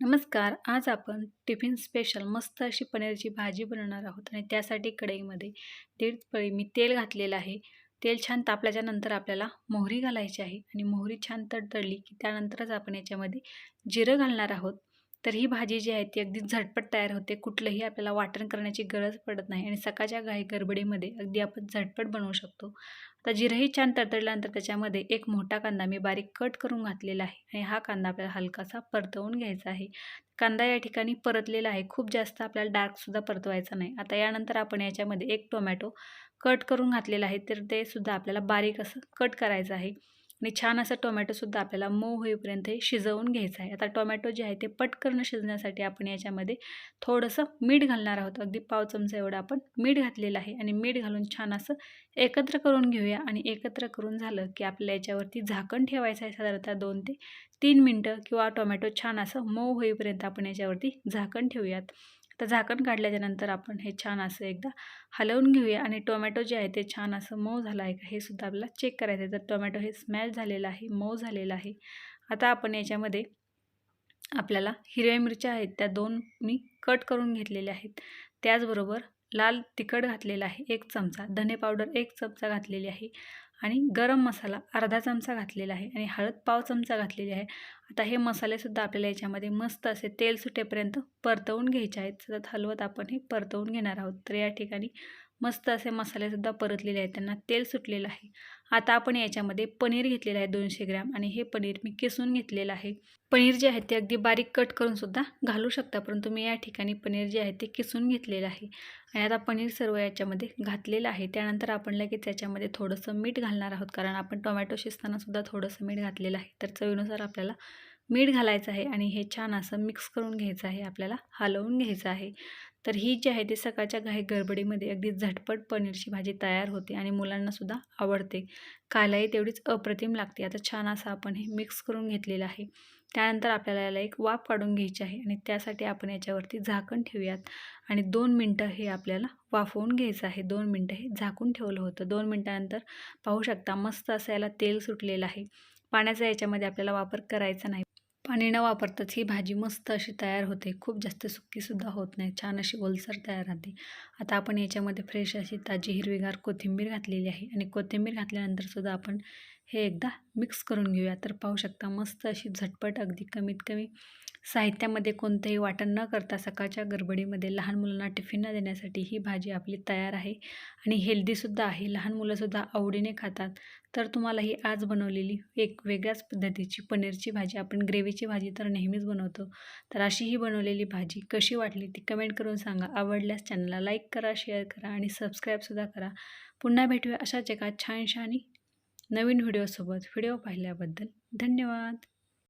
नमस्कार आज आपण टिफिन स्पेशल मस्त अशी पनीरची भाजी बनवणार आहोत आणि त्यासाठी कढईमध्ये दीड पळी मी तेल घातलेलं आहे. तेल छान तापल्याच्या नंतर आपल्याला मोहरी घालायची आहे आणि मोहरी छान तडतडली की त्यानंतरच आपण याच्यामध्ये जिरं घालणार आहोत. तर ही भाजी जी आहे ती अगदी झटपट तयार होते. कुठलंही आपल्याला वाटण करण्याची गरज पडत नाही आणि सकाळच्या घाई गडबडीमध्ये अगदी आपण झटपट बनवू शकतो. आता जिरंही छान तडतडल्यानंतर त्याच्यामध्ये एक मोठा कांदा मी बारीक कट करून घातलेला आहे आणि हा कांदा आपल्याला हलकासा परतवून घ्यायचा आहे. कांदा या ठिकाणी परतलेला आहे. खूप जास्त आपल्याला डार्कसुद्धा परतवायचा नाही. आता यानंतर आपण याच्यामध्ये एक टोमॅटो कट करून घातलेला आहे. तर ते सुद्धा आपल्याला बारीक असं कट करायचं आहे. आणि छान असं टोमॅटोसुद्धा आपल्याला मऊ होईपर्यंत हे शिजवून घ्यायचं आहे. आता टोमॅटो जे आहे ते पटकन शिजण्यासाठी आपण याच्यामध्ये थोडंसं मीठ घालणार आहोत. अगदी पाव चमचा एवढं आपण मीठ घातलेलं आहे आणि मीठ घालून छान असं एकत्र करून घेऊया. आणि एकत्र करून झालं की आपल्याला याच्यावरती झाकण ठेवायचं आहे साधारणतः दोन ते तीन मिनटं किंवा टोमॅटो छान असं मऊ होईपर्यंत आपण याच्यावरती झाकण ठेवूयात. तर झाकण काढल्याच्यानंतर आपण हे छान असं एकदा हलवून घेऊया आणि टोमॅटो जे आहे ते छान असं मऊ झालं आहे का हे सुद्धा आपल्याला चेक करायचं आहे. तर टोमॅटो हे स्मॅश झालेलं आहे मऊ झालेलं आहे. आता आपण याच्यामध्ये आपल्याला हिरव्या मिरच्या आहेत त्या दोन मी कट करून घेतलेल्या आहेत. त्याचबरोबर लाल तिखट घातलेला आहे एक चमचा. धने पावडर एक चमचा घातलेली आहे. आणि गरम मसाला अर्धा चमचा घातलेला आहे. आणि हळद पाव चमचा घातलेली आहे. आता हे मसालेसुद्धा आपल्याला याच्यामध्ये मस्त असे तेल सुटेपर्यंत परतवून घ्यायचे आहेत. सतत हलवत आपण हे परतवून घेणार आहोत. तर या ठिकाणी मस्त असे मसालेसुद्धा परतलेले आहेत. त्यांना तेल सुटलेलं आहे. आता आपण याच्यामध्ये पनीर घेतलेलं आहे दोनशे ग्रॅम आणि हे पनीर मी किसून घेतलेलं आहे. पनीर जे आहे ते अगदी बारीक कट करून सुद्धा घालू शकता परंतु मी या ठिकाणी पनीर जे आहे ते किसून घेतलेलं आहे. आणि आता पनीर सर्व याच्यामध्ये घातलेलं आहे. त्यानंतर आपण लगेच याच्यामध्ये थोडंसं मीठ घालणार आहोत कारण आपण टोमॅटो शिजतानासुद्धा थोडंसं मीठ घातलेलं आहे. तर चवीनुसार आपल्याला मीठ घालायचं आहे आणि हे छान असं मिक्स करून घ्यायचं आहे आपल्याला हलवून घ्यायचं आहे. तर ही जी आहे ती सकाळच्या घाई गडबडीमध्ये अगदी झटपट पनीरची भाजी तयार होते आणि मुलांनासुद्धा आवडते. खायलाही तेवढीच अप्रतिम लागते. आता छान असं आपण हे मिक्स करून घेतलेलं आहे. त्यानंतर आपल्याला याला एक वाफ काढून घ्यायची आहे आणि त्यासाठी आपण याच्यावरती झाकण ठेवूयात आणि दोन मिनटं हे आपल्याला वाफवून घ्यायचं आहे. दोन मिनटं हे झाकून ठेवलं होतं. दोन मिनटानंतर पाहू शकता मस्त असं याला तेल सुटलेलं आहे. पाण्याचा याच्यामध्ये आपल्याला वापर करायचा नाही. पाणी न वापरताच ही भाजी मस्त अशी तयार होते. खूप जास्त सुक्कीसुद्धा होत नाही. छान अशी ओलसर तयार राहते. आता आपण याच्यामध्ये फ्रेश अशी ताजी हिरवीगार कोथिंबीर घातलेली आहे. आणि कोथिंबीर घातल्यानंतरसुद्धा आपण हे एकदा मिक्स करून घेऊया. तर पाहू शकता मस्त अशी झटपट अगदी कमीत कमी साहित्यामध्ये कोणतंही वाटण न करता सकाळच्या गडबडीमध्ये लहान मुलांना टिफिनला देण्यासाठी ही भाजी आपली तयार आहे. आणि हेल्दीसुद्धा आहे. लहान मुलंसुद्धा आवडीने खातात. तर तुम्हाला ही आज बनवलेली एक वेगळ्याच पद्धतीची पनीरची भाजी आपण ग्रेव्हीची भाजी तर नेहमीच बनवतो. तर अशी ही बनवलेली भाजी कशी वाटली ती कमेंट करून सांगा. आवडल्यास चॅनलला लाईक करा शेअर करा आणि सबस्क्राईबसुद्धा करा. पुन्हा भेटूया अशाच एका छानशा आणि नवीन व्हिडिओसोबत व्हिडिओ पाहिल्याबद्दल धन्यवाद.